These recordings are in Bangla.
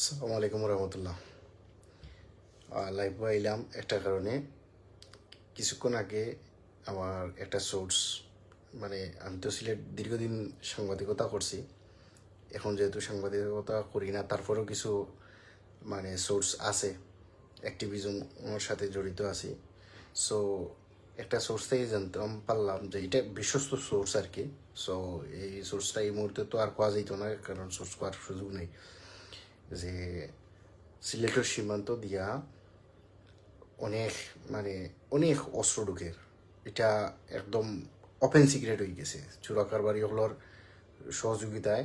আসসালামু আলাইকুম রহমতুল্লাহ। লাইভ এলাম একটা কারণে। কিছুক্ষণ আগে আমার একটা সোর্স মানে আমি তো সিলেট দীর্ঘদিন সাংবাদিকতা করছি। এখন যেহেতু সাংবাদিকতা করি না, তারপরেও কিছু মানে সোর্স আছে। অ্যাক্টিভিজমের সাথে জড়িত আছি। সো একটা সোর্স থেকে জানতাম, পারলাম যে এটা বিশ্বস্ত সোর্স আর কি। সো এই সোর্সটা এই মুহূর্তে তো আর পাওয়া যেত না, কারণ সোর্স পাওয়ার সুযোগ নেই। যে সিলেটের সীমান্ত দিয়া অনেক মানে অনেক অস্ত্র ঢুকের এটা একদম ওপেন সিক্রেট হয়ে গেছে। চুরাকার বাড়ি হলোর সহযোগিতায়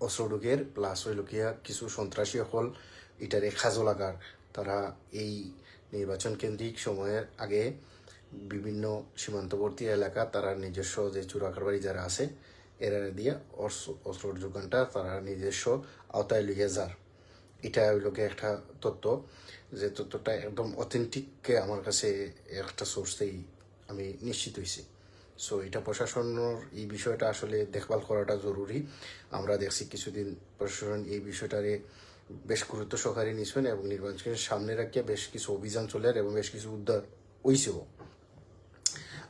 অস্ত্র ঢুকের প্লাস হইল কিয়া কিছু সন্ত্রাসী হল, এটারে খাজো লাগার তারা এই নির্বাচন কেন্দ্রিক সময়ের আগে বিভিন্ন সীমান্তবর্তী এলাকা, তারা নিজস্ব যে চুরাকার বাড়ি যারা আছে এরা দিয়ে অস্ত্র- যোগানটা তারা নিজস্ব আওতায় লইয়া যার। এটা গিয়ে একটা তত্ত্ব, যে তত্ত্বটা একদম অথেন্টিক আমার কাছে একটা সোর্সেই আমি নিশ্চিত হয়েছি সো এটা প্রশাসনের এই বিষয়টা আসলে দেখভাল করাটা জরুরি। আমরা দেখছি কিছুদিন প্রশাসন এই বিষয়টারে বেশ গুরুত্ব সহকারে নিয়েছেন এবং নির্বাচনের সামনে রাখিয়া বেশ কিছু অভিযান চলে এবং বেশ কিছু উদ্ধার হয়েছেও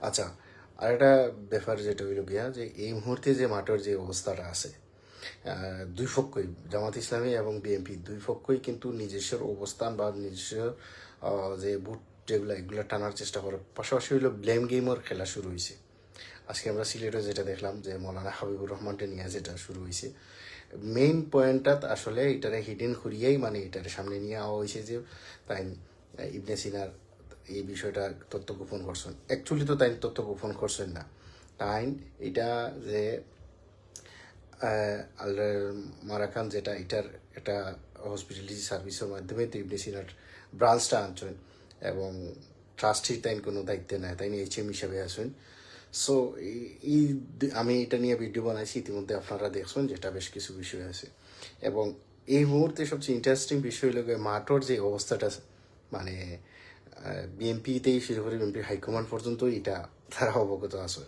আচ্ছা আর একটা ব্যাপার যেটা হইল গিয়া যে এই মুহূর্তে যে মাঠের যে অবস্থাটা আছে দুই পক্ষই, জামাত ইসলামী এবং বিএনপি, দুই পক্ষই কিন্তু নিজস্ব অবস্থান বা নিজস্ব যে বুট যেগুলো, এগুলো টানার চেষ্টা করে। পাশাপাশি হইল ব্লেম গেমের খেলা শুরু হয়েছে আজকে আমরা সিলেটে যেটা দেখলাম যে মৌলানা হাবিবুর রহমানকে নিয়ে যেটা শুরু হয়েছে মেইন পয়েন্টটা আসলে এটারে হিডেন করিয়াই মানে এটারে সামনে নিয়ে আওয়া হয়েছে যে তাই ইবনে সিনার এই বিষয়টা তথ্য গোপন করছেন। অ্যাকচুয়ালি তো তাই তথ্য গোপন করছেন না। তাই এটা যে মারাকান যেটা এটার একটা হসপিটালিটি সার্ভিসের মাধ্যমে তো ইবনে সিনার ব্রাঞ্চটা আনছেন এবং ট্রাস্টির তাই কোনো দায়িত্ব নেয়, তাই এইচ এম হিসাবে আসেন সো এই আমি এটা নিয়ে ভিডিও বানাইছি, ইতিমধ্যে আপনারা দেখছেন যেটা বেশ কিছু বিষয় আছে। এবং এই মুহূর্তে সবচেয়ে ইন্টারেস্টিং বিষয় হলো মাঠর যে অবস্থাটা মানে বিএনপিতেই শুরু করে বিএনপি হাইকমান্ড পর্যন্ত এটা তারা অবগত আছে।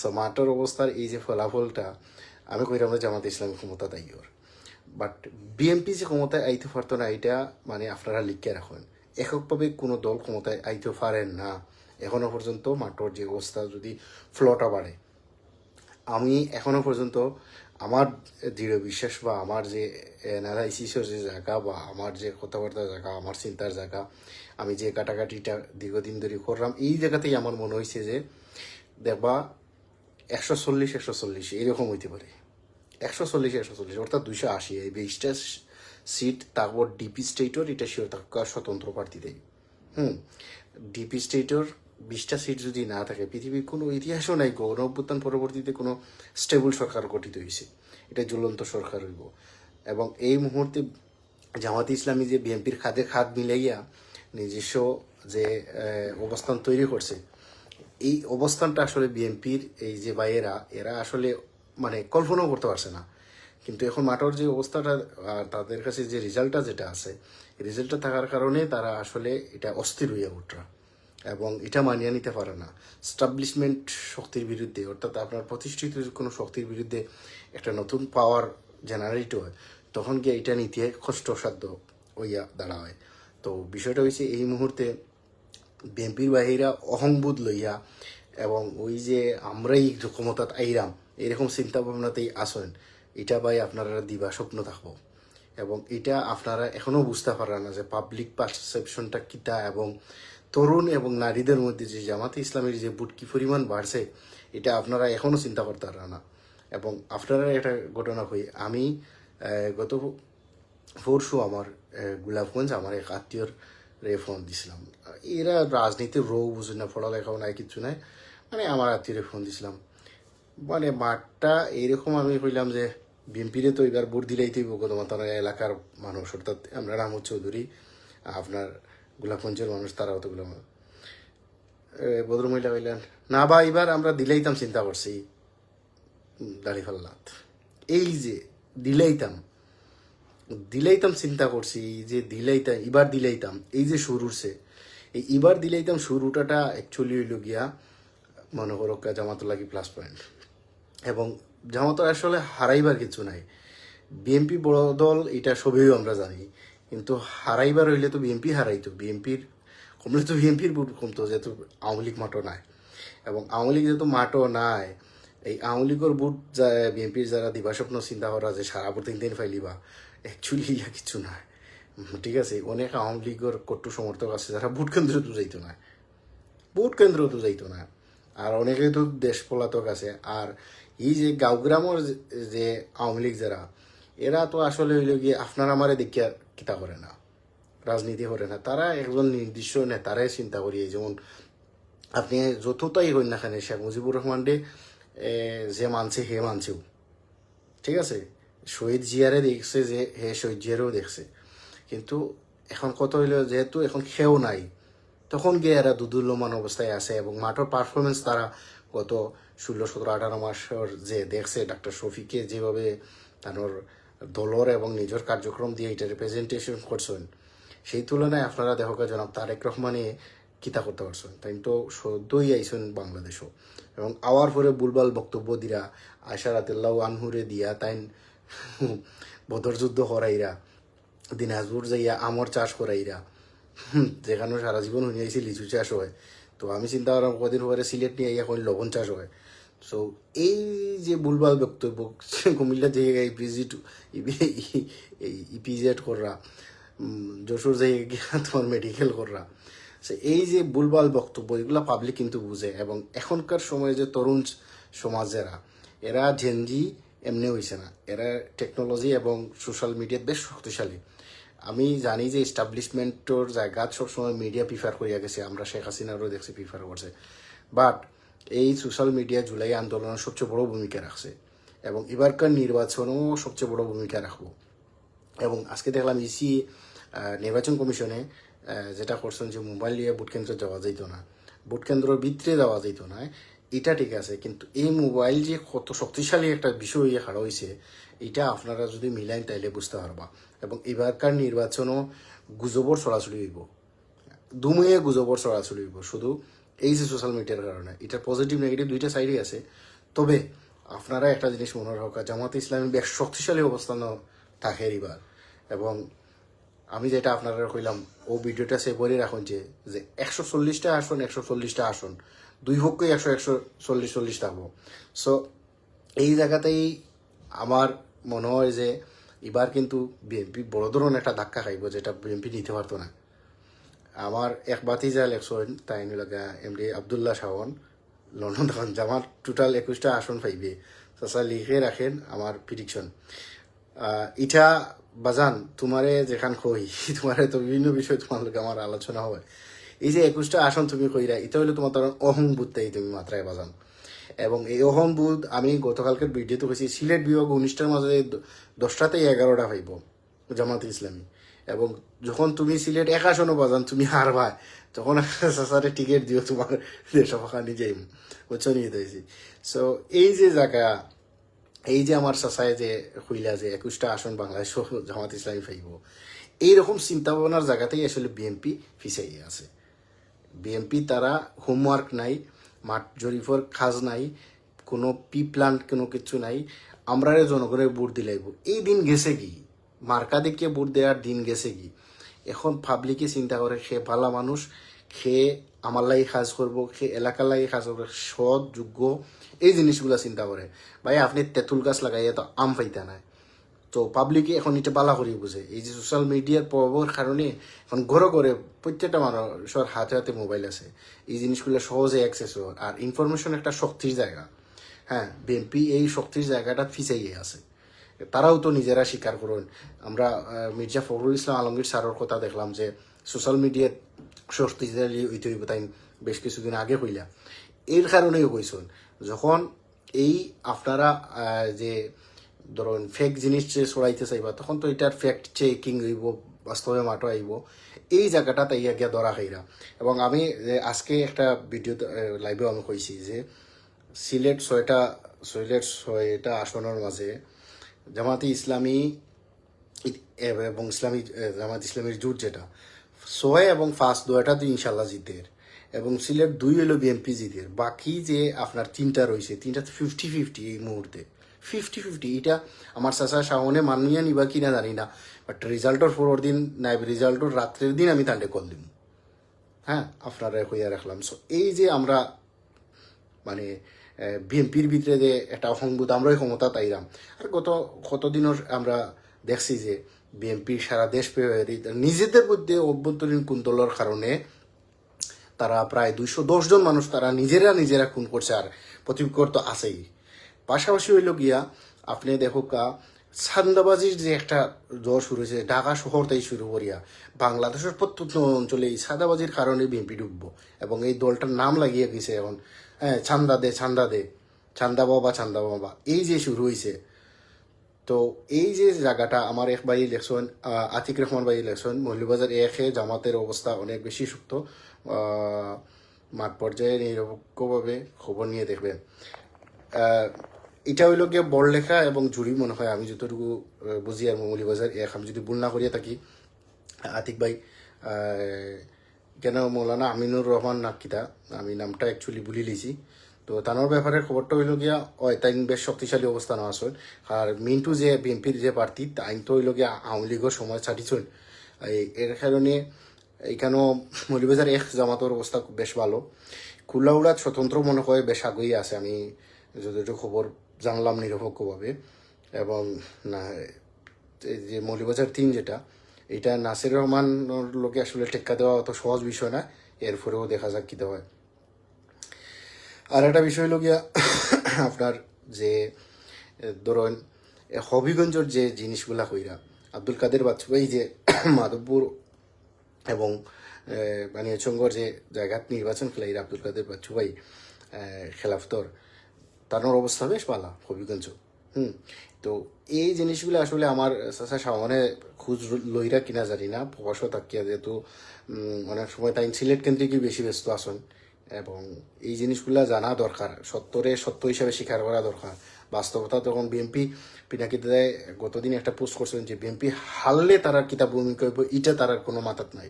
সো মাঠের অবস্থার এই যে ফলাফলটা, আমি কইরাম না জামাত ইসলামী ক্ষমতা দায়ী ওর। বাট বিএনপি যে ক্ষমতায় আইতে পারতো না, এটা মানে আপনারা লিখে রাখেন। এককভাবে কোনো দল ক্ষমতায় আইতে পারেন না। এখনও পর্যন্ত মাঠর যে অবস্থা যদি ফ্লটা বাড়ে। আমি এখনও পর্যন্ত আমার দৃঢ় বিশ্বাস বা আমার যে অ্যানালাইসিসের যে জায়গা বা আমার যে কথাবার্তার জায়গা, আমার চিন্তার জায়গা আমি যে কাটাকাটিটা দীর্ঘদিন ধরে করলাম, এই জায়গাতেই আমার মনে হয়েছে যে, দেখবা, একশো চল্লিশ একশো চল্লিশ, এরকম হইতে পারে। একশো চল্লিশ একশো চল্লিশ, অর্থাৎ দুইশো আশি, এই বিশটা সিট, তারপর ডিপি স্টেটর, এটা শিওর থাকা স্বতন্ত্র প্রার্থী দেয় হুম, ডিপি স্টেটর, বিশটা সিট যদি না থাকে, পৃথিবীর কোনো ইতিহাসও নাই, গণ অভ্যুত্থান পরবর্তীতে কোনো স্টেবল সরকার গঠিত হয়েছে এটা জ্বলন্ত সরকার হইব। এবং এই মুহূর্তে জামাত ইসলামী যে বিএনপির খাদে খাদ মিলাইয়া নিজস্ব যে অবস্থান তৈরি করছে। এই অবস্থানটা আসলে বিএনপির এই যে ভাইয়েরা, এরা আসলে মানে কল্পনাও করতে পারছে না। কিন্তু এখন মাঠের যে অবস্থাটা আর তাদের কাছে যে রেজাল্টটা যেটা আছে রেজাল্টটা থাকার কারণে তারা আসলে এটা অস্থির হইয়া উঠরা এবং এটা মানিয়ে নিতে পারে না। স্টাবলিশমেন্ট শক্তির বিরুদ্ধে, অর্থাৎ আপনার প্রতিষ্ঠিত কোনো শক্তির বিরুদ্ধে একটা নতুন পাওয়ার জেনারেট হয়, তখন গিয়ে এটা নিতে কষ্টসাধ্য হইয়া দাঁড়ায়। তো বিষয়টা হয়েছে এই মুহূর্তে বিএনপির বাহিরা অহংবোধ লইয়া এবং ওই যে আমরাই ক্ষমতাত আইরাম, এরকম চিন্তা ভাবনাতেই আসেন এটা ভাই আপনারা দিবা স্বপ্ন থাকব। এবং এটা আপনারা এখনও বুঝতে পারেন না যে পাবলিক পারসেপশনটা কিতা এবং তরুণ এবং নারীদের মধ্যে যে জামাতে ইসলামের যে বুট কি পরিমাণ বাড়ছে, এটা আপনারা এখনও চিন্তা করতে পারেন না। এবং আপনারা একটা ঘটনা হই আমি গত পরশু আমার গোলাপগঞ্জ আমার এক আত্মীয়র রে ফোন দিছিলাম। এরা রাজনীতির রোগ বুঝে না, পড়ালেখাও নাই, কিছু নাই। মানে আমার আত্মীয়রে ফোন দিছিলাম। মানে মাঠটা এইরকম আমি কইলাম যে, বিএনপিরে তো এবার ভোট দিলেই তুই তোমার তারা এলাকার মানুষ। অর্থাৎ আমরা রামু চৌধুরী, আপনার গোলাপগঞ্জের মানুষ তারা তো গোলাম। ভদ্রমহিলা কইলেন, না বা, এবার আমরা দিলেইতাম চিন্তা করছি দাড়ি ফাল্লাত এই যে দিলেইতাম দিলেইতাম চিন্তা করছি যে দিলেইতাম এবার দিলেইতাম এই যে সুর উঠছে এই এবার দিলেইতাম সুর উঠাটা অ্যাকচুয়ালি হইল গিয়া, মনে করো জামাত লাগি প্লাস পয়েন্ট এবং জামাতের আসলে হারাইবার কিছু নাই। বিএনপি বড় দল, এটা সবই আমরা জানি। কিন্তু হারাইবার হইলে তো বিএনপি হারাইতো। বিএনপির কমলে তো বিএনপির ভোট কমতো, যেহেতু আওয়ামী লীগ মাঠও নাই। এবং আওয়ামী লীগ যেহেতু মাঠও নাই, এই আওয়ামী লীগের ভোট বিএনপির যারা দিবাস্বপ্ন, চিন্তা করা যে সারা তিন দিন ফাইলিবা। অ্যাকচুয়ালি ইয়া কিছু নাই ঠিক আছে, অনেক আওয়ামী লীগের কট্টু সমর্থক আছে যারা ভোট কেন্দ্রে তো যাইতো না। ভোট কেন্দ্র তো যাইতো না। আর অনেকে তো দেশ পলাতক আছে। আর এই যে গাঁওগ্রামের যে- আওয়ামী লীগ যারা, এরা তো আসলে হইল গিয়ে আপনার আমারে দেখিয়া কিতা করে না। রাজনীতি করে না। তারা একজন নির্দিষ্ট নেতারে চিন্তা করি যেমন আপনি যতটাই হইন না কেন, শেখ মুজিবুর রহমান ডে যে মানছে, হে মানছেও। ঠিক আছে? শহীদ জিয়ারে দেখছে যে হে শহীদ জিয়ারেও দেখছে। কিন্তু এখন কত হইল যেহেতু এখন খেও নাই। তখন গিয়ে এরা দুদুল্যমান অবস্থায় আছে এবং মাঠের পারফরমেন্স তারা গত ষোলো সতেরো, আঠারো মাসের যে দেখছে, ডাক্তার শফিকে যেভাবে তার দলর এবং নিজের কার্যক্রম দিয়ে এটা রিপ্রেজেন্টেশন করছেন, সেই তুলনায় আপনারা দেখো জনাব তারেক রহমানে কিতা করতে পারছেন। তাই তো সদ্যই আইসেন বাংলাদেশও। এবং আওয়ার পরে বুলবাল বক্তব্য দিরা আশা রাতেল্লাহ আনহুরে দিয়া তাই বদর যুদ্ধ করাইরা দিনাজপুর যাইয়া আমর চাষ করাইরা যেখানে সারা জীবন শুনে আইছি লিচু চাষ হয়। তো আমি চিন্তা করলাম কদিন পরে সিলেট নিয়ে কোন লবণ চাষ হয়। সো এই যে বুলবাল বক্তব্য কুমিল্লা যে ইপিজিট ইপিজেড উম, যশোর গিয়া তোমার মেডিকেল কররা সে এই যে বুলবাল বক্তব্য এগুলো পাবলিক কিন্তু বুঝে। এবং এখনকার সময়ে যে তরুণ সমাজেরা এরা জেনজি এমনি হয়েছে না। এরা টেকনোলজি এবং সোশ্যাল মিডিয়া বেশ শক্তিশালী। আমি জানি যে এস্টাবলিশমেন্টর জায়গা সবসময় মিডিয়া প্রিফার করিয়া গেছে। আমরা শেখ হাসিনারও দেখছি প্রিফার করছে। বাট এই সোশ্যাল মিডিয়া জুলাই আন্দোলনের সবচেয়ে বড় ভূমিকা রাখছে। এবং এবারকার নির্বাচনও সবচেয়ে বড় ভূমিকা রাখব। এবং আজকে দেখলাম ইসি নির্বাচন কমিশনে যেটা করছেন যে মোবাইল নিয়ে ভোট কেন্দ্রে যাওয়া যাইতো না। ভোট কেন্দ্রের ভিতরে যাওয়া যাইতো না। এটা ঠিক আছে, কিন্তু এই মোবাইল যে কত শক্তিশালী একটা বিষয় খাড়া হয়েছে এটা আপনারা যদি মিলাইন তাইলে বুঝতে পারবা। এবং এবারকার নির্বাচনও গুজবর ছড়াছড়ি হইব। দুমুয়ে গুজবর ছড়াছড়ি হইব, শুধু এই যে সোশ্যাল মিডিয়ার কারণে। এটা পজিটিভ নেগেটিভ দুইটা সাইডই আছে। তবে আপনারা একটা জিনিস মনে রাখা জামাতে ইসলামী বেশ শক্তিশালী অবস্থানও থাকে এবার। এবং আমি যেটা আপনারা কইলাম, ও ভিডিওটা সে বলে রাখুন যে একশো চল্লিশটা আসন, একশো চল্লিশটা আসন দুই পক্ষই একশো একশো চল্লিশ চল্লিশ থাকব সো এই জায়গাতেই আমার মনে হয় যে এবার কিন্তু বিএনপি বড় ধরনের একটা ধাক্কা খাইব যেটা বিএনপি নিতে পারতো না। আমার এক বাতি যা ইলেকশন তাই লাগা এমডি আবদুল্লাহ শাওন, লন্ডন তখন জামার টোটাল একুশটা আসন পাইবে। চাচা লিখে রাখেন আমার প্রিডিকশন ইটা বাজান, তোমারে যেখান কই তোমারে তো বিভিন্ন বিষয় তোমার আমার আলোচনা হয়। এই যে একুশটা আসন তুমি কইরা এটা হইলে তোমার অহং বুধটাই তুমি মাত্রায় বাজান এবং এই অহং বুধ আমি গতকালকের ভিডিওতে কইছি, সিলেট বিভাগ উনিশটার মাঝে দ- দশটাতে এগারোটা পাইব জামাত ইসলামী। এবং যখন তুমি সিলেট এক আসনও বাজান, তুমি হারবা, তখন সাসারে টিকিট দিও তোমার দেশভাষা নিজেই বুঝছ নিয়ে দিয়েছি সো এই যে জায়গা, এই যে আমার চাচায় যে হইলা যে একুশটা আসন বাংলাদেশ জামাত ইসলামী পাইব, এইরকম চিন্তা ভাবনার জায়গাতেই আসলে বিএনপি ফিসাই আছে। বিএনপি তারা হোমওয়ার্ক নাই, মাঠ জরিফর খাজ নাই, কোনো পি প্ল্যান কোনো কিছু নাই। আমরা জনগণের ভোট দিলাইব এই দিন গেছে কি? মার্কা দেখিয়ে ভোট দেওয়ার দিন গেছে কি? এখন পাবলিকে চিন্তা করে, সে ভালা মানুষ, সে আমার লাগে কাজ করব, সে এলাকার লাগে কাজ করবে, সৎ, যোগ্য, এই জিনিসগুলো চিন্তা করে। ভাই, আপনি তেঁতুল গাছ লাগাইয়া তো আম পাইতা নাই। তো পাবলিকে এখন এটা বালা করে বুঝে। এই যে সোশ্যাল মিডিয়ার প্রভাবের কারণে এখন ঘরে ঘরে প্রত্যেকটা মানুষের হাতে হাতে মোবাইল আছে। এই জিনিসগুলো সহজে অ্যাক্সেস হয়। আর ইনফরমেশন একটা শক্তির জায়গা। হ্যাঁ বিএনপি এই শক্তির জায়গাটা ফিসাইয়ে আছে। তারাও তো নিজেরা স্বীকার করুন। আমরা মির্জা ফখরুল ইসলাম আলমগীর স্যারের কথা দেখলাম যে সোশ্যাল মিডিয়ার হইতে হইব তাই বেশ কিছুদিন আগে হইলা। এর কারণেও কইছেন যখন এই আপনারা যে ধরুন ফেক জিনিস যে ছড়াইতে চাইবা, তখন তো এটার ফ্যাক্ট চেকিং হইব, বাস্তবে মাটো আইব। এই জায়গাটা তাই গিয়া ধরা খাইরা। এবং আমি আজকে একটা ভিডিও লাইভেও আমি কইছি যে, সিলেট ছয়টা সিলেট ছয়টা আসনের মাঝে জামাতে ইসলামী এবং ইসলামী জামাত ইসলামীর জোট যেটা, ছয় এবং ফার্স্ট দুটা তো ইনশাল্লাহ জিতের। এবং সিলেট দুই হলো বিএনপি জিতের। বাকি যে আপনার তিনটা রয়েছে, তিনটা ফিফটি ফিফটি এই মুহূর্তে। ফিফটি ফিফটি, এটা আমার চাচা শাহনে মানিয়ে নিবা কিনা জানি না। বাট রেজাল্টর পরের দিন, নাই রেজাল্টর রাত্রের দিন আমি তান্ডে কল দিব হ্যাঁ আপনারা হইয়া রাখলাম। সো এই যে আমরা মানে বিএনপির ভিতরে যে একটা অসংবোধ আমরাই ক্ষমতা তাইরাম। আর গত, কতদিনের আমরা দেখছি যে বিএনপি সারা দেশ নিজেদের মধ্যে অভ্যন্তরীণ কুন্তলের কারণে তারা প্রায় দুইশো জন মানুষ তারা নিজেরা নিজেরা খুন করছে। আর প্রতিকর তো আছেই। পাশাপাশি হইল গিয়া, আপনি দেখো কা, সান্দাবাজির যে একটা জ্বর শুরু হয়েছে, ঢাকা শহর তাই শুরু করিয়া, বাংলাদেশের প্রত্যন্ত অঞ্চলে এই সাদাবাজির কারণে বিএনপি ডুববো। এবং এই দলটার নাম লাগিয়ে গেছে এখন হ্যাঁ ছান্দা দে ছান্দা দে ছান্দা বাবা ছান্দা বাবা। এই যে শুরু হয়েছে তো এই যে জায়গাটা আমার এক ভাই ইলেকশন আতিক রহমান ভাই ইলেকশন মৌলবাজার একে জামাতের অবস্থা অনেক বেশি সুপ্ত। মাঠ পর্যায়ে নিরপেক্ষভাবে খবর নিয়ে দেখবেন। এটা হইল গিয়ে বড়লেখা এবং জুড়ি মনে হয়। আমি যতটুকু বুঝি আর মৌলবাজার এক আমি যদি ভুল না করিয়া থাকি, আতিক ভাই কেন মৌলানা আমিনুর রহমান নাকিতা আমি নামটা অ্যাকচুয়ালি ভুলি লিছি। তো তানোর ব্যাপারে খবরটা হইল গিয়া ওই তাই বেশ শক্তিশালী অবস্থান আসল আর মিন্টু যে বিএনপির যে প্রার্থী তাই তো হইল গিয়া আওয়ামী লীগের সময় ছাড়িছুন এর কারণে এইখানেও মৌলিবাজার এক জামাতের অবস্থা বেশ ভালো। কুলাউড়াত স্বতন্ত্র মনে হয়, বেশ আগেই আছে। আমি যতটুকু খবর জানলাম নিরপেক্ষভাবে এবং না যে মৌলিবাজার তিন যেটা, এটা নাসির রহমান লোকে আসলে টেক্কা দেওয়া অত সহজ বিষয় না এরপরেও দেখা যাক কী হয়। আর একটা বিষয় হলো গিয়া আপনার যে ধরুন হবিগঞ্জের যে জিনিসগুলা কইরা, আব্দুল কাদের বাচ্চুভাই যে মাধবপুর এবং বানিয়াচঙ্গর যে জায়গাত নির্বাচন খেলাই আব্দুল কাদের বাচ্চুভাই খেলাফতর তানোর অবস্থা বেশ ভালো হবিগঞ্জ হুম, তো এই জিনিসগুলো আসলে আমার সামনে খুঁজ লইরা কিনা জানি না প্রকাশও থাকিয়া যেহেতু অনেক সময় তাই সিলেট কেন্দ্রিকই বেশি ব্যস্ত আসন এবং এই জিনিসগুলা জানা দরকার সত্যরে সত্য হিসাবে স্বীকার করা দরকার। বাস্তবতা তখন বিএনপি পিনাকি দাদায় গতদিন একটা পোস্ট করছিলেন যে বিএনপি হারলে তারার কিতাব ভূমিকা এটা তারার কোনো মাথাত নাই।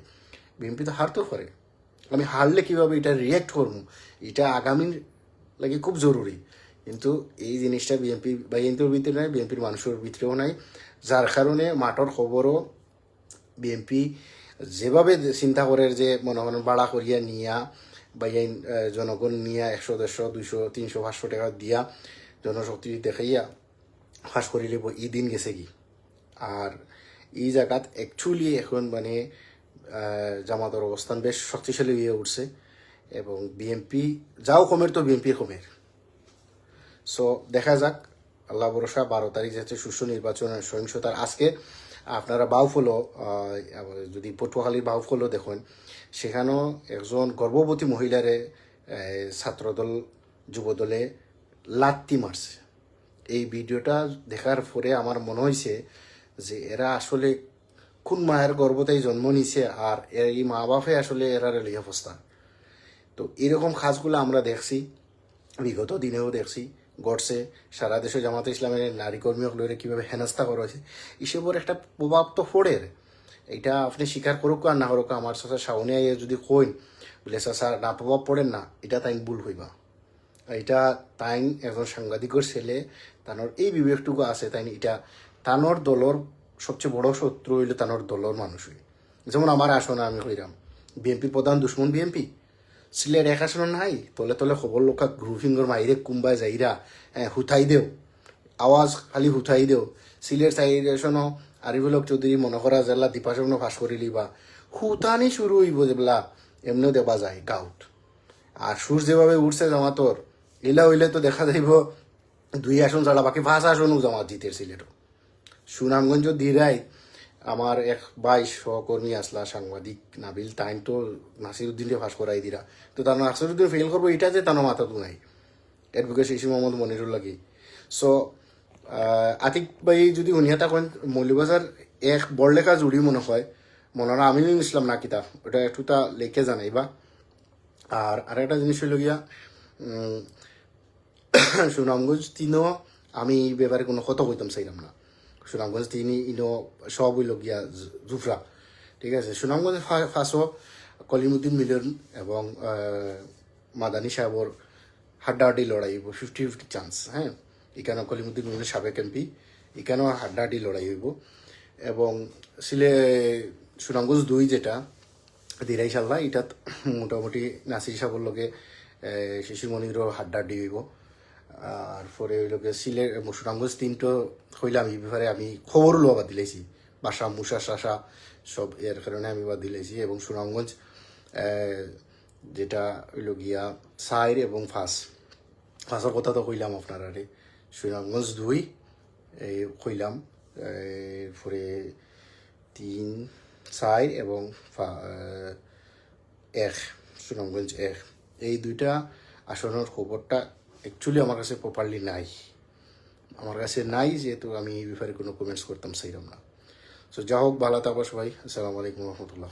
বিএনপি তো হারতেও পারে আমি হারলে কীভাবে এটা রিয়েক্ট করব? এটা আগামীর লাগে খুব জরুরি। কিন্তু এই জিনিসটা বিএনপি বিএনপির ভিতরে নাই বিএনপির মানুষের ভিতরেও নাই। যার কারণে মাঠর খবরও বিএনপি যেভাবে চিন্তা করে যে মনে করেন বাড়া করিয়া নিয়া বা জনগণ নিয়া একশো, দেড়শো, দুইশো, তিনশো, পাঁচশো টাকা দিয়া জনশক্তি দেখাইয়া ফাঁস করে লিব ই দিন গেছে কি? আর এই জায়গাত অ্যাকচুয়ালি এখন মানে জামাতের অবস্থান বেশ শক্তিশালী হয়ে উঠছে। এবং বিএনপি যাও কমের তো বিএনপির কমের। সো দেখা যাক। আল্লাহ ভরসা, বারো তারিখ যাচ্ছে সুষ্ঠু নির্বাচনের সহিংসতার। আজকে আপনারা বাউফলো যদি পটুয়াখালীর বাউফলো দেখুন, সেখানেও একজন গর্ভবতী মহিলারে ছাত্রদল, যুবদলে লাত্তি মারছে। এই ভিডিওটা দেখার পরে আমার মনে হয়েছে যে এরা আসলে কোন মায়ের গর্ভতেই জন্ম নিছে আর এই মা বাপে আসলে এরা এই অবস্থা। তো এরকম কাজগুলো আমরা দেখছি, বিগত দিনেও দেখছি। ঘটছে সারা দেশে জামাতে ইসলামের নারী কর্মীগুলোরে কীভাবে হেনস্থা করা হয়েছে, এসবের একটা প্রভাব তো পড়ে এটা আপনি স্বীকার করুক আর না করুক, আমার চাচা সাউনে আইয়া যদি কইন, বলে চাচা না প্রভাব পড়েন না, এটা তাই ভুল হইবা। এটা তাইন একজন সাংবাদিকের ছেলে, তানোর এই বিবেকটুকু আছে তাই এটা তানোর দলর সবচেয়ে বড় শত্রু হইল তানোর দলর মানুষই। যেমন আমার আসনে আমি হইরাম। বিএনপি প্রধান দুশ্মন বিএনপি সিলেট এক আসনে নাই? তলে তলে খবর লোকা গ্রুপিংর মাইরে কুম্বাই যাইরা হুথাই দেও। আওয়াজ খালি হুথাই দেও। সিলেট সাইড আসনও আরিফুলক চৌধুরী মনে করা জেলা দীপাসন ফাঁস করিলি বা হুতানি শুরু হইব যেগুলা এমনিও দেবা যায় গাউট আর সুর যেভাবে উঠছে জামাতর এলা হইলে তো দেখা যাইব, দুই আসন ছাড়া বাকি পাঁচ আসনও জামাত জিতের সিলেটও সুনামগঞ্জ দিরাই আমার এক ভাই সহকর্মী আসলা, সাংবাদিক নাবিল, তাইন তো নাসিরুদ্দিনকে ফাঁস করাই দিরা। তো তার নাসিরুদ্দিন ফেল করব এটা যে তার মাথা তো নাই। অ্যাডভোকেট শিশু মোহাম্মদ মনিরুল লাগি। সো আতিক ভাই যদি উনিয়া থাকেন মৌলিবাজার এক বড়লেখা জুড়ি মনে হয়। মনারা আমিনুল ইসলাম না কিতাব, ওটা একটু তা লেখে জানাইবা। আর আরেকটা জিনিস হইল গিয়া সুনামগঞ্জ তিনও, আমি এই ব্যাপারে কোনো কথা কইতাম চাইলাম না। সুনামগঞ্জ তিনি ইনো সব হইল গিয়া জুফরা। ঠিক আছে, সুনামগঞ্জ ফাঁসও কলিমুদ্দিন মিলন এবং মাদানী সাহেবর হাড্ডাহাড্ডি লড়াই, হইব ফিফটি ফিফটি চান্স হ্যাঁ? এখানেও কলিমুদ্দিন মিলন সাবেক এমপি এখানেও হাড্ডাহাড্ডি লড়াই হইব। এবং সিলে, সুনামগঞ্জ দুই যেটা দিরাই সাল্লাহ এটা মোটামুটি নাসির সাহেবের লগে শিশুমণিরও হাড্ডাহাড্ডি হইব। আর পরে ওই লোকে সিলে সুনামগঞ্জ তিনটো হইলাম। এই ব্যাপারে আমি খবর লওয়া বাদ দিলেছি বাসা, মুসা শাসা সব এর কারণে আমি বাদ দিলেছি এবং সুনামগঞ্জ যেটা হইল গিয়া সাইর এবং ফাঁস। ফাঁসের কথা তো কইলাম আপনার আরে সুনামগঞ্জ দুই এই কইলাম এরপরে তিন চার এবং এক, সুনামগঞ্জ এক। এই দুইটা আসনের খবরটা অ্যাকচুয়ালি আমার কাছে প্রপারলি নাই। আমার কাছে নাই যেহেতু আমি এই ব্যাপারে কোনো কমেন্টস করতাম সেইরম না। সো যা হোক ভালো থাকব সবাই। আসসালামু আলাইকুম রহমতুল্লাহ।